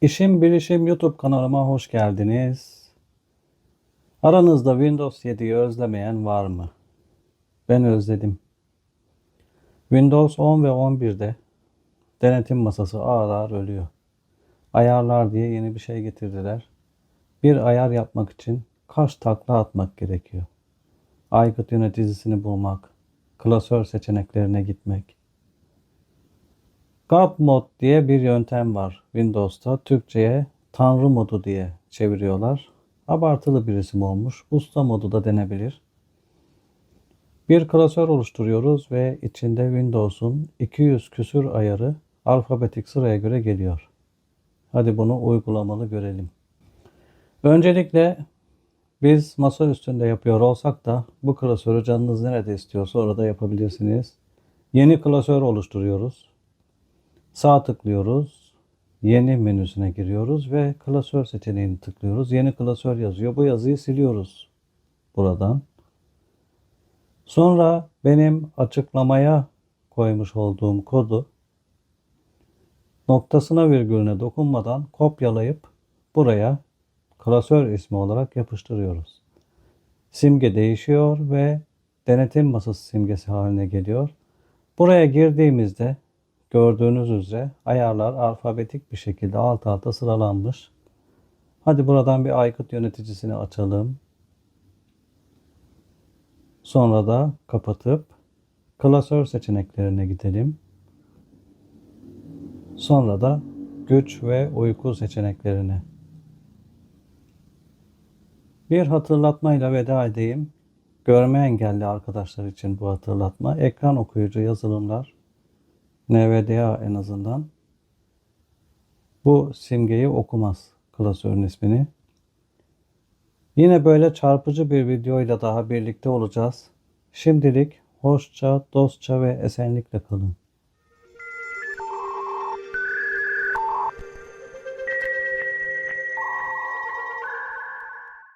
İşim Bilişim YouTube kanalıma hoş geldiniz. Aranızda Windows 7'yi özlemeyen var mı? Ben özledim. Windows 10 ve 11'de denetim masası ağır ağır ölüyor. Ayarlar diye yeni bir şey getirdiler. Bir ayar yapmak için kaç takla atmak gerekiyor. Aygıt yöneticisini bulmak, klasör seçeneklerine gitmek, God mod diye bir yöntem var Windows'ta. Türkçe'ye Tanrı modu diye çeviriyorlar. Abartılı bir isim olmuş. Usta modu da denebilir. Bir klasör oluşturuyoruz ve içinde Windows'un 200 küsür ayarı alfabetik sıraya göre geliyor. Hadi bunu uygulamalı görelim. Öncelikle biz masa üstünde yapıyor olsak da bu klasörü canınız nerede istiyorsa orada yapabilirsiniz. Yeni klasör oluşturuyoruz. Sağ tıklıyoruz. Yeni menüsüne giriyoruz ve klasör seçeneğini tıklıyoruz. Yeni klasör yazıyor. Bu yazıyı siliyoruz buradan. Sonra benim açıklamaya koymuş olduğum kodu noktasına virgülüne dokunmadan kopyalayıp buraya klasör ismi olarak yapıştırıyoruz. Simge değişiyor ve denetim masası simgesi haline geliyor. Buraya girdiğimizde Gördüğünüz üzere ayarlar alfabetik bir şekilde alt alta sıralanmış. Hadi buradan bir aykıt yöneticisini açalım. Sonra da kapatıp klasör seçeneklerine gidelim. Sonra da güç ve uyku seçeneklerine. Bir hatırlatmayla veda edeyim. Görme engelli arkadaşlar için bu hatırlatma. Ekran okuyucu yazılımlar NVDA en azından bu simgeyi okumaz klasörün ismini. Yine böyle çarpıcı bir videoyla daha birlikte olacağız. Şimdilik hoşça, dostça ve esenlikle kalın.